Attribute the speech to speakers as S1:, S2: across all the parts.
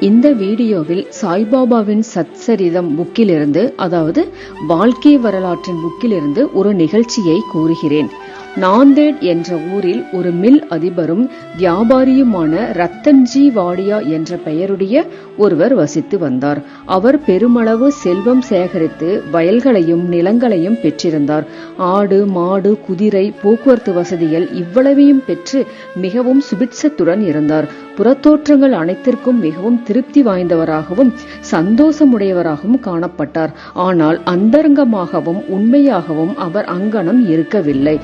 S1: இந்த வீடியோவில் சாய்பாபாவின் சத்சரிதம் புக்கிலிருந்து அதாவது வாழ்க்கை வரலாற்றின் புக்கிலிருந்து ஒரு நிகழ்ச்சியை கூறுகிறேன். நாந்தேட் என்ற ஊரில் ஒரு மில் அதிபரும் வியாபாரியுமான ரத்தன்ஜி வாடியா என்ற பெயருடைய ஒருவர் வசித்து வந்தார். அவர் பெருமளவு செல்வம் சேகரித்து வயல்களையும் நிலங்களையும் பெற்றிருந்தார். ஆடு மாடு குதிரை போக்குவரத்து வசதிகள் இவ்வளவையும் பெற்று மிகவும் சுபிட்சத்துடன் இருந்தார். புறத்தோற்றங்கள் அனைத்திற்கும் மிகவும் திருப்தி வாய்ந்தவராகவும் சந்தோஷமுடையவராகவும் காணப்பட்டார். ஆனால் அந்தரங்கமாகவும் உண்மையாகவும் அவர் அங்கனம் இருக்கவில்லை.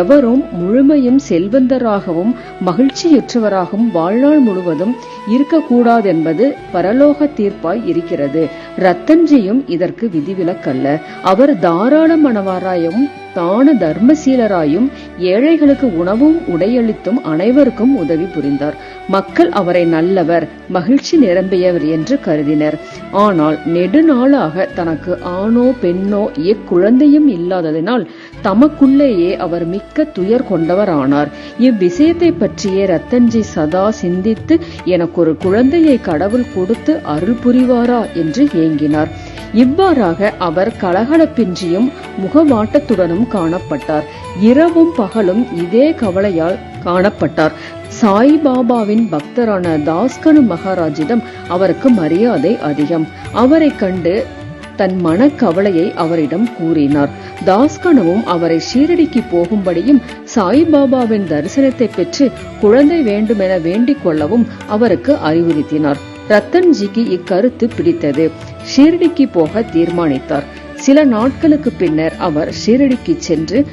S1: எவரும் முழுமையும் செல்வந்தராகவும் மகிழ்ச்சியுற்றவராகவும் வாழ்நாள் முழுவதும் இருக்கக்கூடாதென்பது பரலோக தீர்ப்பாய் இருக்கிறது. ரத்தன்ஜியும் இதற்கு விதிவிலக்கல்ல. அவர் தாராள மனவாராயும் தான தர்மசீலராயும் ஏழைகளுக்கு உணவும் உடையளித்தும் அனைவருக்கும் உதவி புரிந்தார். மக்கள் அவரை நல்லவர் மகிழ்ச்சி நிரம்பியவர் என்று கருதினர். ஆனால் நெடுநாளாக தனக்கு ஆணோ பெண்ணோ எக்குழந்தையும் இல்லாததினால் தமக்குள்ளேயே அவர் மிக்க துயர் கொண்டவரானார். இவ்விஷயத்தை பற்றியே ரத்தன்ஜி சதா சிந்தித்து எனக்கு ஒரு குழந்தையை கடவுள் கொடுத்து அருள் புரிவாரா? என்று ஏங்கினார். இவ்வாறாக அவர் கலகலப்பின்றியும் முகமாட்டத்துடனும் காணப்பட்டார். இரவும் பகலும் இதே கவலையால் காணப்பட்டார். சாய்பாபாவின் பக்தரான தாஸ்கனு மகாராஜிடம் அவருக்கு மரியாதை அதிகம். அவரை கண்டு தன் மனக்கவலையை அவரிடம் கூறினார். தாஸ்கனவும் அவரை ஷீரடிக்கு போகும்படியும் சாய்பாபாவின் தரிசனத்தை பெற்று குழந்தை வேண்டுமென வேண்டிக் கொள்ளவும் அவருக்கு அறிவுறுத்தினார். ரத்தன்ஜிக்கு இக்கருத்து பிடித்தது. ஷீரடிக்கு போக தீர்மானித்தார். சில நாட்களுக்கு பின்னர் அவர் ஷீரடிக்கு சென்று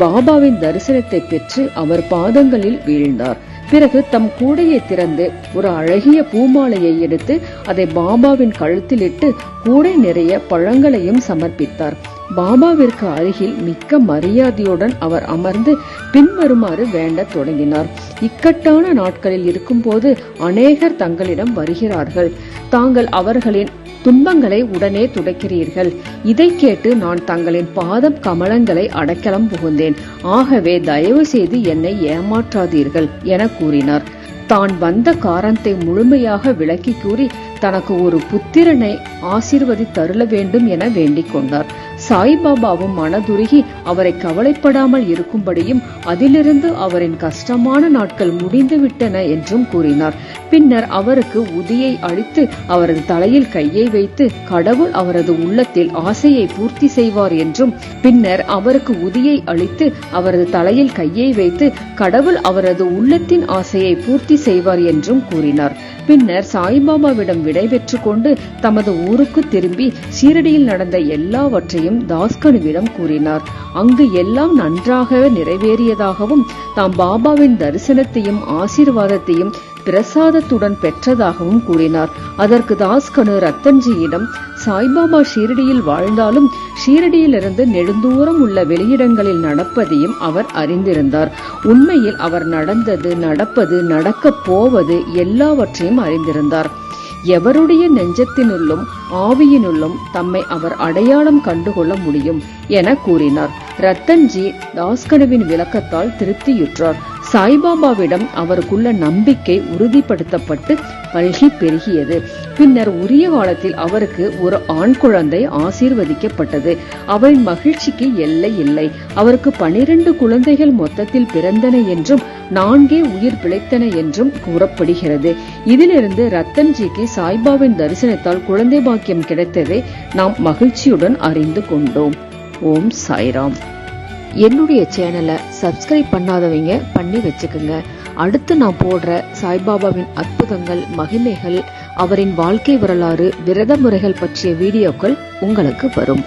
S1: பாபாவின் தரிசனத்தை பெற்று அவர் பாதங்களில் வீழ்ந்தார். பிறகு தம் கூடையை திறந்து ஒரு அழகிய பூமாலையை எடுத்து அதை பாபாவின் கழுத்தில் இட்டு கூடை நிறைய பழங்களையும் சமர்ப்பித்தார். பாபாவிற்கு அருகில் மிக்க மரியாதையுடன் அவர் அமர்ந்து பின்வருமாறு வேண்டத் தொடங்கினார். இக்கட்டான நாட்களில் இருக்கும்போது அநேகர் தங்களிடம் வருகிறார்கள். தாங்கள் அவர்களின் துன்பங்களை உடனே துடைக்கிறீர்கள். இதை கேட்டு நான் தங்களின் பாதம் கமலங்களை அடைக்கலம் புகுந்தேன். ஆகவே தயவு செய்து என்னை ஏமாற்றாதீர்கள் என கூறினார். தான் வந்த காரணத்தை முழுமையாக விளக்கி கூறி தனக்கு ஒரு புத்திரனை ஆசீர்வதி தருள வேண்டும் என வேண்டிக் கொண்டார். சாய்பாபாவும் மனதுருகி அவரை கவலைப்படாமல் இருக்கும்படியும் அதிலிருந்து அவரின் கஷ்டமான நாட்கள் முடிந்துவிட்டன என்றும் கூறினார். பின்னர் அவருக்கு உதியை அளித்து அவரது தலையில் கையை வைத்து கடவுள் அவரது உள்ளத்தில் ஆசையை பூர்த்தி செய்வார் என்றும் பின்னர் அவருக்கு உதியை அளித்து அவரது தலையில் கையை வைத்து கடவுள் அவரது உள்ளத்தின் ஆசையை பூர்த்தி செய்வார் என்றும் கூறினார். பின்னர் சாய்பாபாவிடம் விடைபெற்று கொண்டு தமது ஊருக்கு திரும்பி சீரடியில் நடந்த எல்லாவற்றையும் தாஸ்கனுவிடம் கூறினார். அங்கு எல்லாம் நன்றாக நிறைவேறியதாகவும் தாம் பாபாவின் தரிசனத்தையும் ஆசீர்வாதத்தையும் பிரசாதத்துடன் பெற்றதாகவும் கூறினார். அதற்கு தாஸ்கனு ரத்தன்ஜியிடம் சாய்பாபா ஷீரடியில் வாழ்ந்தாலும் ஷீரடியிலிருந்து நெடுந்தூரம் உள்ள வெளியிடங்களில் நடப்பதையும் அவர் அறிந்திருந்தார். உண்மையில் அவர் நடந்தது நடப்பது நடக்கப் போவது எல்லாவற்றையும் அறிந்திருந்தார். எவருடைய நெஞ்சத்தினுள்ளும் ஆவியினுள்ளும் தம்மை அவர் அடையாளம் கண்டுகொள்ள முடியும் என கூறினார். ரத்தன்ஜி தாஸ்கனுவின் விளக்கத்தால் திருப்தியுற்றார். சாய்பாபாவிடம் அவருக்குள்ள நம்பிக்கை உறுதிப்படுத்தப்பட்டு பல்கி பெருகியது. பின்னர் உரிய காலத்தில் அவருக்கு ஒரு ஆண் குழந்தை ஆசீர்வதிக்கப்பட்டது. அவரின் மகிழ்ச்சிக்கு எல்லை இல்லை. அவருக்கு பனிரெண்டு குழந்தைகள் மொத்தத்தில் பிறந்தன என்றும் நான்கே உயிர் பிழைத்தன என்றும் கூறப்படுகிறது. இதிலிருந்து ரத்தன்ஜிக்கு சாய்பாவின் தரிசனத்தால் குழந்தை பாக்கியம் கிடைத்ததை நாம் மகிழ்ச்சியுடன் அறிந்து கொண்டோம். ஓம் சாய்ராம். என்னுடைய சேனலை சப்ஸ்கிரைப் பண்ணாதவங்க பண்ணி வச்சுக்கோங்க. அடுத்து நான் போடுற சாய்பாபாவின் அற்புதங்கள் மகிமைகள் அவரின் வாழ்க்கை வரலாறு விரத முறைகள் பற்றிய வீடியோக்கள் உங்களுக்கு வரும்.